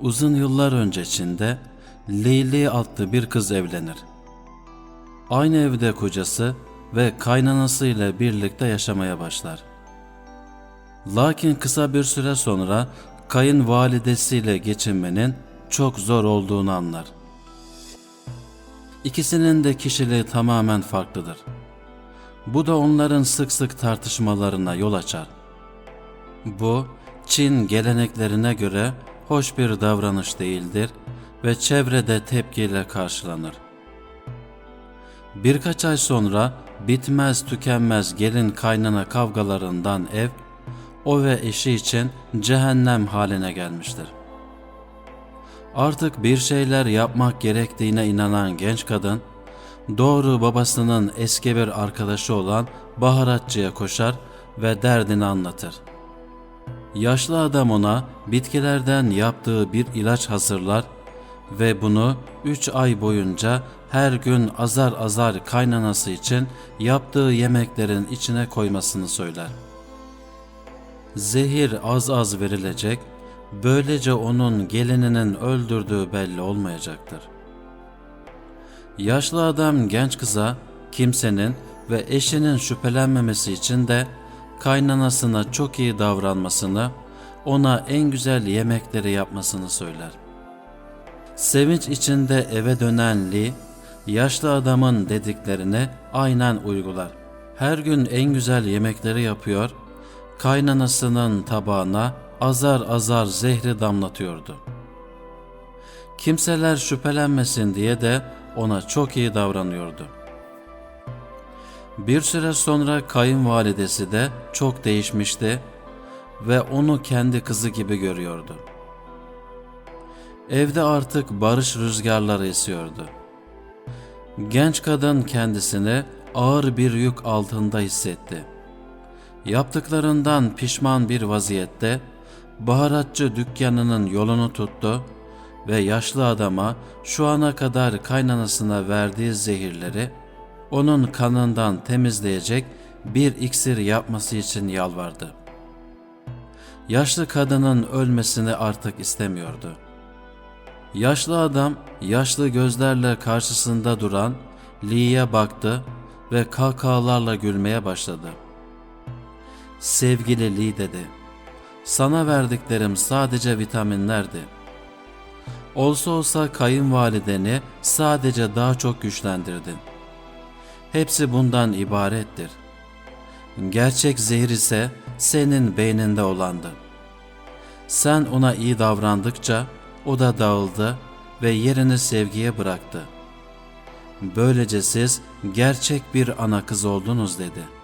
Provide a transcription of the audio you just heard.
Uzun yıllar öncesinde Leyli adlı bir kız evlenir. Aynı evde kocası ve kaynanası ile birlikte yaşamaya başlar. Lakin kısa bir süre sonra kayınvalidesiyle geçinmenin çok zor olduğunu anlar. İkisinin de kişiliği tamamen farklıdır. Bu da onların sık sık tartışmalarına yol açar. Bu, Çin geleneklerine göre hoş bir davranış değildir ve çevrede tepkiyle karşılanır. Birkaç ay sonra bitmez tükenmez gelin kaynana kavgalarından ev, o ve eşi için cehennem haline gelmiştir. Artık bir şeyler yapmak gerektiğine inanan genç kadın, doğru babasının eski bir arkadaşı olan baharatçıya koşar ve derdini anlatır. Yaşlı adam ona bitkilerden yaptığı bir ilaç hazırlar ve bunu üç ay boyunca her gün azar azar kaynanası için yaptığı yemeklerin içine koymasını söyler. Zehir az az verilecek, böylece onun gelininin öldürdüğü belli olmayacaktır. Yaşlı adam genç kıza kimsenin ve eşinin şüphelenmemesi için de kaynanasına çok iyi davranmasını, ona en güzel yemekleri yapmasını söyler. Sevinç içinde eve dönen Lee, yaşlı adamın dediklerini aynen uygular. Her gün en güzel yemekleri yapıyor, kaynanasının tabağına azar azar zehri damlatıyordu. Kimseler şüphelenmesin diye de ona çok iyi davranıyordu. Bir süre sonra kayınvalidesi de çok değişmişti ve onu kendi kızı gibi görüyordu. Evde artık barış rüzgarları esiyordu. Genç kadın kendisini ağır bir yük altında hissetti. Yaptıklarından pişman bir vaziyette baharatçı dükkanının yolunu tuttu ve yaşlı adama şu ana kadar kaynanasına verdiği zehirleri onun kanından temizleyecek bir iksir yapması için yalvardı. Yaşlı kadının ölmesini artık istemiyordu. Yaşlı adam yaşlı gözlerle karşısında duran Lee'ye baktı ve kahkahalarla gülmeye başladı. Sevgili Lee dedi, sana verdiklerim sadece vitaminlerdi. Olsa olsa kayınvalideni sadece daha çok güçlendirdin. Hepsi bundan ibarettir. Gerçek zehir ise senin beyninde olandı. Sen ona iyi davrandıkça o da dağıldı ve yerini sevgiye bıraktı. Böylece siz gerçek bir ana kız oldunuz dedi.''